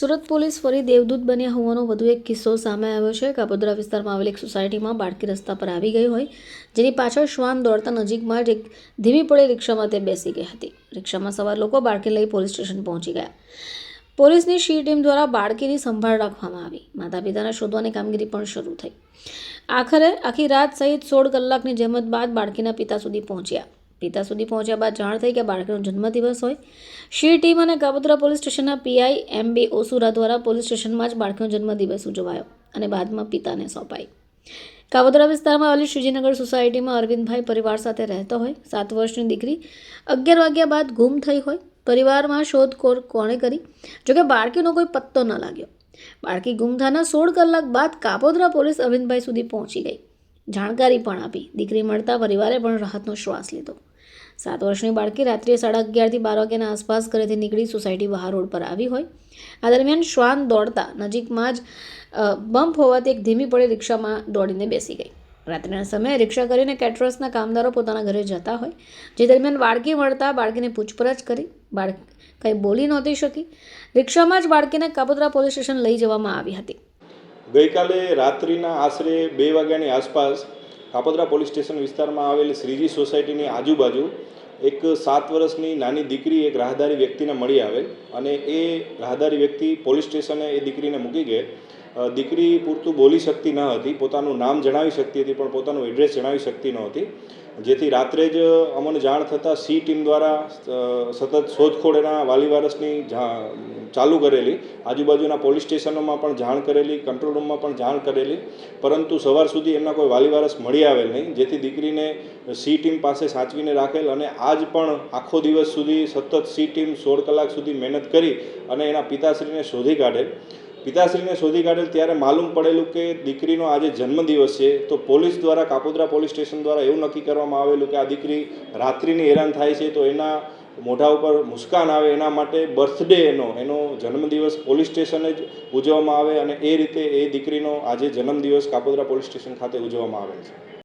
Surat police ફરી દેવદૂત બન્યા હોવાનો વધુ એક કિસ્સો સામે આવ્યો છે. કાપોદ્રા વિસ્તારમાં આવેલી એક સોસાયટીમાં બાળકી રસ્તા પર આવી ગઈ હોય, જેની પાછળ શ્વાન દોડતા નજીકમાં જ એક ધીમી પડે રિક્ષામાં તે બેસી ગઈ હતી. રિક્ષામાં સવાર લોકો બાળકી લઈ પોલીસ સ્ટેશન પહોંચી ગયા. પોલીસની શી ટીમ દ્વારા બાળકીની સંભાળ રાખવામાં આવી. માતા પિતાને શોધવાની કામગીરી પણ શરૂ થઈ. આખરે આખી રાત સહિત સોળ કલાકની જહેમત બાદ બાળકીના પિતા સુધી પહોંચ્યા. પિતા સુધી પહોંચ્યા બાદ જાણ થઈ કે બાળકનો જન્મદિવસ હોય. શી ટીમ અને કાબોદરા પોલીસ સ્ટેશનના પીઆઈ એમ બી ઓસુરા દ્વારા પોલીસ સ્ટેશનમાં જ બાળકીનો જન્મદિવસ ઉજવાયો અને બાદમાં પિતાને સોંપાઈ. કાવદરા વિસ્તારમાં આવેલી શ્રીજીનગર સોસાયટીમાં અરવિંદભાઈ પરિવાર સાથે રહેતો હોય. સાત વર્ષની દીકરી અગિયાર વાગ્યા બાદ ગુમ થઈ હોય. પરિવારમાં શોધખોળ કોણે કરી? જોકે બાળકીનો કોઈ પત્તો ન લાગ્યો. બાળકી ગુમ થયાના સોળ કલાક બાદ કાપોદરા પોલીસ અરવિંદભાઈ સુધી પહોંચી ગઈ. જાણકારી પણ આપી. દીકરી મળતા પરિવારે પણ રાહતનો શ્વાસ લીધો. સાત વર્ષની બાળકી રાત્રે સાડા અગિયારથી બાર વાગ્યાના આસપાસ ઘરેથી નીકળી સોસાયટી બહાર રોડ પર આવી હોય. આ દરમિયાન શ્વાન દોડતા નજીકમાં જ બમ્પ હોવાથી એક ધીમી પડે રિક્ષામાં દોડીને બેસી ગઈ. રાત્રિના સમયે રિક્ષા કરીને કેટરર્સના કામદારો પોતાના ઘરે જતા હોય, જે દરમિયાન બાળકી મળતા બાળકીને પૂછપરછ કરી, બાળક કંઈ બોલી નહોતી શકી. રિક્ષામાં જ બાળકીને કાપોદ્રા પોલીસ સ્ટેશન લઈ જવામાં આવી હતી. ગઈકાલે રાત્રિના આશરે બે વાગ્યાની આસપાસ કાપોદ્રા પોલીસ સ્ટેશન વિસ્તારમાં આવેલી શ્રીજી સોસાયટીની આજુબાજુ એક સાત વર્ષની નાની દીકરી એક રાહદારી વ્યક્તિને મળી આવેલ અને એ રાહદારી વ્યક્તિ પોલીસ સ્ટેશને એ દીકરીને મૂકી અ, દીકરી પૂરતું બોલી શકતી ન હતી, પોતાનું નામ જણાવી શકતી હતી, પણ પોતાનું એડ્રેસ જણાવી શકતી નહોતી જેથી રાત્રે જ અમને જાણ થતાં સી ટીમ દ્વારા સતત શોધખોળ એના વાલી વારસની ચાલુ કરેલી. આજુબાજુના પોલીસ સ્ટેશનોમાં પણ જાણ કરેલી કંટ્રોલ રૂમમાં પણ જાણ કરેલી. પરંતુ સવાર સુધી એમના કોઈ વાલી વારસ મળી આવેલ નહીં. જેથી દીકરીને સી ટીમ પાસે સાચવીને રાખેલ અને આજ પણ આખો દિવસ સુધી સતત સી ટીમ સોળ કલાક સુધી મહેનત કરી અને એના પિતાશ્રીને શોધી કાઢેલ. પિતાશ્રીને શોધી કાઢેલ ત્યારે માલુમ પડેલું કે દીકરીનો આજે જન્મદિવસ છે, તો પોલીસ દ્વારા, કાપોદ્રા પોલીસ સ્ટેશન દ્વારા એવું નક્કી કરવામાં આવેલું કે આ દીકરી રાત્રિની હેરાન થાય છે, તો એના મોઢા ઉપર મુસ્કાન આવે, એના માટે બર્થડે એનો એનો જન્મદિવસ પોલીસ સ્ટેશને જ ઉજવવામાં આવે અને એ રીતે એ દીકરીનો આજે જન્મદિવસ કાપોદ્રા પોલીસ સ્ટેશન ખાતે ઉજવવામાં આવે છે.